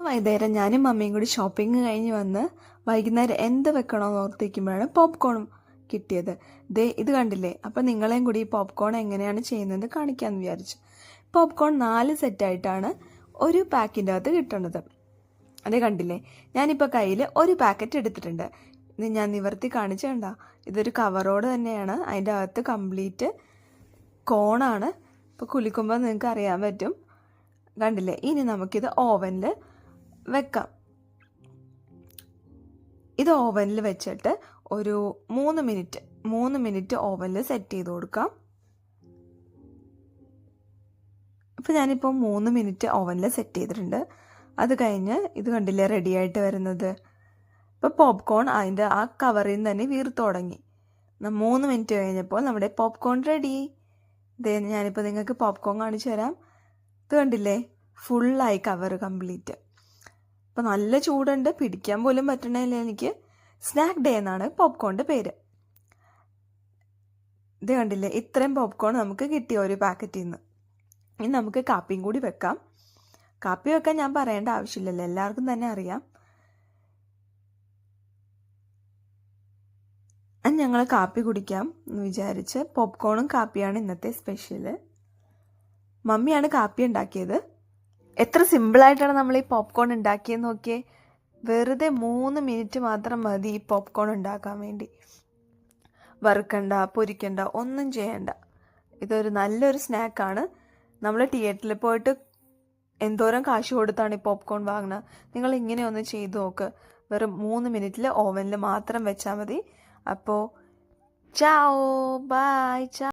വൈകുന്നേരം ഞാനും മമ്മിയും കൂടി ഷോപ്പിംഗ് കഴിഞ്ഞ് വന്ന് വൈകുന്നേരം എന്ത് വെക്കണമെന്ന് ഓർത്തിരിക്കുമ്പോഴാണ് പോപ്കോണും കിട്ടിയത്. ദേ ഇത് കണ്ടില്ലേ? അപ്പം നിങ്ങളെയും കൂടി ഈ പോപ്കോൺ എങ്ങനെയാണ് ചെയ്യുന്നത് കാണിക്കാമെന്ന് വിചാരിച്ചു. പോപ്കോൺ നാല് സെറ്റായിട്ടാണ് ഒരു പാക്കിന്റെ അകത്ത് കിട്ടുന്നത് അത് കണ്ടില്ലേ? ഞാനിപ്പോൾ കയ്യിൽ ഒരു പാക്കറ്റ് എടുത്തിട്ടുണ്ട്. ഇത് ഞാൻ നിവർത്തി കാണിച്ചു കണ്ട? ഇതൊരു കവറോട് തന്നെയാണ്. അതിന്റെ അകത്ത് കംപ്ലീറ്റ് കോണാണ് ഇപ്പോൾ കുലിക്കുമ്പോൾ നിങ്ങൾക്ക് അറിയാൻ പറ്റും. കണ്ടില്ലേ? ഇനി നമുക്കിത് ഓവനിൽ വെക്കാം. ഇത് ഓവനിൽ വെച്ചിട്ട് ഒരു മൂന്ന് മിനിറ്റ് മൂന്ന് മിനിറ്റ് ഓവനിൽ സെറ്റ് ചെയ്ത് കൊടുക്കാം. അപ്പോൾ ഞാനിപ്പോൾ മൂന്ന് മിനിറ്റ് ഓവനിൽ സെറ്റ് ചെയ്തിട്ടുണ്ട്. അത് കഴിഞ്ഞ് ഇത് കണ്ടില്ലേ റെഡി ആയിട്ട് വരുന്നത്. ഇപ്പോൾ പോപ്കോൺ അതിന്റെ ആ കവറിൽ നിന്ന് തന്നെ വീർത്ത് തുടങ്ങി. മൂന്ന് മിനിറ്റ് കഴിഞ്ഞപ്പോൾ നമ്മുടെ പോപ്കോൺ റെഡി ഇതേ ഞാനിപ്പോൾ നിങ്ങൾക്ക് പോപ്കോൺ കാണിച്ചു തരാം. ഇത് കണ്ടില്ലേ? ഫുള്ളായി കവർ കംപ്ലീറ്റ് അപ്പോൾ നല്ല ചൂടുണ്ട് പിടിക്കാൻ പോലും പറ്റണില്ല എനിക്ക്. സ്നാക്ക് ഡേ എന്നാണ് പോപ്കോണിന്റെ പേര്. ഇത് കണ്ടില്ലേ? ഇത്രയും പോപ്കോൺ നമുക്ക് കിട്ടി ഒരു പാക്കറ്റിൽ നിന്ന് ഇനി നമുക്ക് കാപ്പിയും കൂടി വെക്കാം. കാപ്പി വെക്കാൻ ഞാൻ പറയേണ്ട ആവശ്യമില്ലല്ലോ എല്ലാവർക്കും തന്നെ അറിയാം. ഞങ്ങൾ കാപ്പി കുടിക്കാം എന്ന് വിചാരിച്ച് പോപ്കോണും കാപ്പിയാണ് ഇന്നത്തെ സ്പെഷ്യൽ മമ്മിയാണ് കാപ്പി ഉണ്ടാക്കിയത്. എത്ര സിമ്പിളായിട്ടാണ് നമ്മൾ ഈ പോപ്കോൺ ഉണ്ടാക്കിയെന്ന് നോക്കിയേ. വെറുതെ മൂന്ന് മിനിറ്റ് മാത്രം മതി ഈ പോപ്കോൺ ഉണ്ടാക്കാൻ വേണ്ടി. വറുക്കണ്ട പൊരിക്കണ്ട ഒന്നും ചെയ്യണ്ട. ഇതൊരു നല്ലൊരു സ്നാക്കാണ്. നമ്മൾ തിയേറ്ററിൽ പോയിട്ട് എന്തോരം കാശ് കൊടുത്താണ് ഈ പോപ്കോൺ വാങ്ങുന്നത് നിങ്ങൾ ഇങ്ങനെ ഒന്ന് ചെയ്തു നോക്ക്. വെറും മൂന്ന് മിനിറ്റിൽ ഓവനിൽ മാത്രം വെച്ചാൽ മതി. അപ്പോൾ ചാവോ ബൈ ചാ